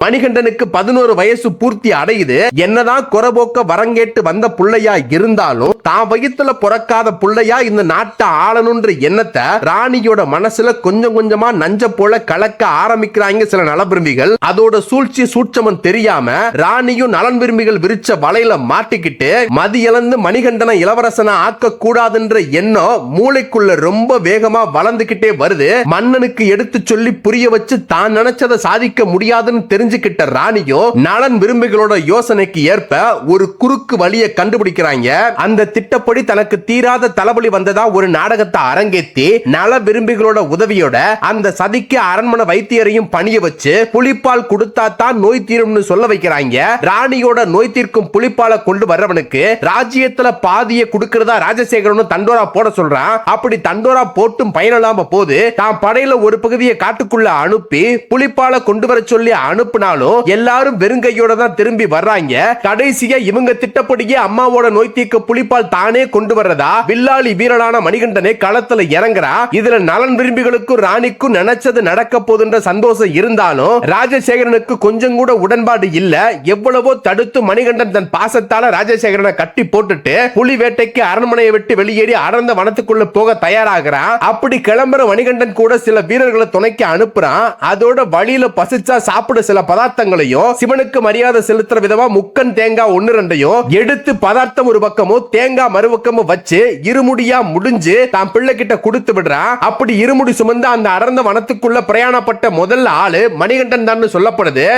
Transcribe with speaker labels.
Speaker 1: மணிகண்டனுக்கு பதினோரு வயசு பூர்த்தி அடையுது. என்னதான் குறபோக்க வரங்கேட்டு வந்த புள்ளையா இருந்தாலும் தான் வயிற்றுல பிறக்காத புள்ளையா இந்த நாட்டை ஆளணுன்ற எண்ணத்தை ராணியோட மனசுல கொஞ்சம் கொஞ்சமா நஞ்ச போல கலக்க ஆரம்பிக்கிறாங்க சில நல அதோட சூழ்ச்சி சூட்சமம் தெரியாம ராணியும் நலன் விரும்பிகள் விரிச்ச வலையில மாட்டிக்கிட்டு மதியளந்து மணிகண்டனை இளவரசனை ஆக்க கூடாதுன்ற எண்ணம் மூளைக்குள்ள ரொம்ப வேகமா வளர்ந்துகிட்டே வருது. மன்னனுக்கு எடுத்து சொல்லி புரிய வச்சு தான் நினைச்சதை சாதிக்க முடியாதுன்னு தெரிஞ்சு தெரிஞ்சுக்கிட்ட ராணியும் நலன் விரும்பிகளோட யோசனைக்கு ஏற்ப ஒரு குறுக்கு வழியை கண்டுபிடிக்கிறாங்க. அந்த திட்டப்படி தனக்கு தீராத தலைவலி வந்ததா ஒரு நாடகத்தை அரங்கேத்தி நல விரும்பிகளோட உதவியோட அந்த சதிக்கு அரண்மனை வைத்தியரையும் பணிய வச்சு புளிப்பால் கொடுத்தா தான் நோய் தீரும்னு சொல்ல வைக்கிறாங்க. ராணியோட நோய் தீர்க்கும் புலிப்பாலை கொண்டு வர்றவனுக்கு ராஜ்யத்துல பாதியை கொடுக்கறதா ராஜசேகரனும் தண்டோரா போட சொல்றான். அப்படி தண்டோரா போட்டும் பயனில்லாம போது தான் படையில ஒரு பகுதியை காட்டுக்குள்ள அனுப்பி புலிப்பாலை கொண்டு வர சொல்லி அனுப்பு அனுப்புனாலும் எல்லாரும் வெறுங்கையோட தான் திரும்பி வர்றாங்க. கடைசியா இவங்க திட்டப்படியே அம்மாவோட நோய் தீக்க புலிப்பால் தானே கொண்டு வர்றதா? வில்லாளி வீரனான மணிகண்டனே களத்துல இறங்குறா? இதுல நலன் விரும்பிகளுக்கும் ராணிக்கும் நினைச்சது நடக்க போதுன்ற சந்தோஷம் இருந்தாலும் ராஜசேகரனுக்கு கொஞ்சம் கூட உடன்பாடு இல்ல. எவ்வளவோ தடுத்து மணிகண்டன் தன் பாசத்தால ராஜசேகரனை கட்டி போட்டுட்டு புலி வேட்டைக்கு அரண்மனையை விட்டு வெளியேறி அடர்ந்த வனத்துக்குள்ள போக தயாராகிறான் அப்படி கிளம்புற மணிகண்டன் கூட சில வீரர்களை துணைக்கு அனுப்புறான். அதோட வழியில பசிச்சா சாப்பிட சில பதார்த்தங்களையும் சிவனுக்கு மரியாதை செலுத்துற விதமா முக்கன் தேங்காய் ஒன்னு ரெண்டையும் எடுத்து பதார்த்தம் ஒரு பக்கமும் தேங்காய் மறுபக்கமும் வச்சு இருமுடியா முடிஞ்சு தான் பிள்ளை கிட்ட கொடுத்து விடுறான் அப்படி இருமுடி சுமந்து அந்த அடர்ந்த வனத்துக்குள்ள பிரயாணப்பட்ட முதல் ஆளு மணிகண்டன் தான் சொல்லப்படுது.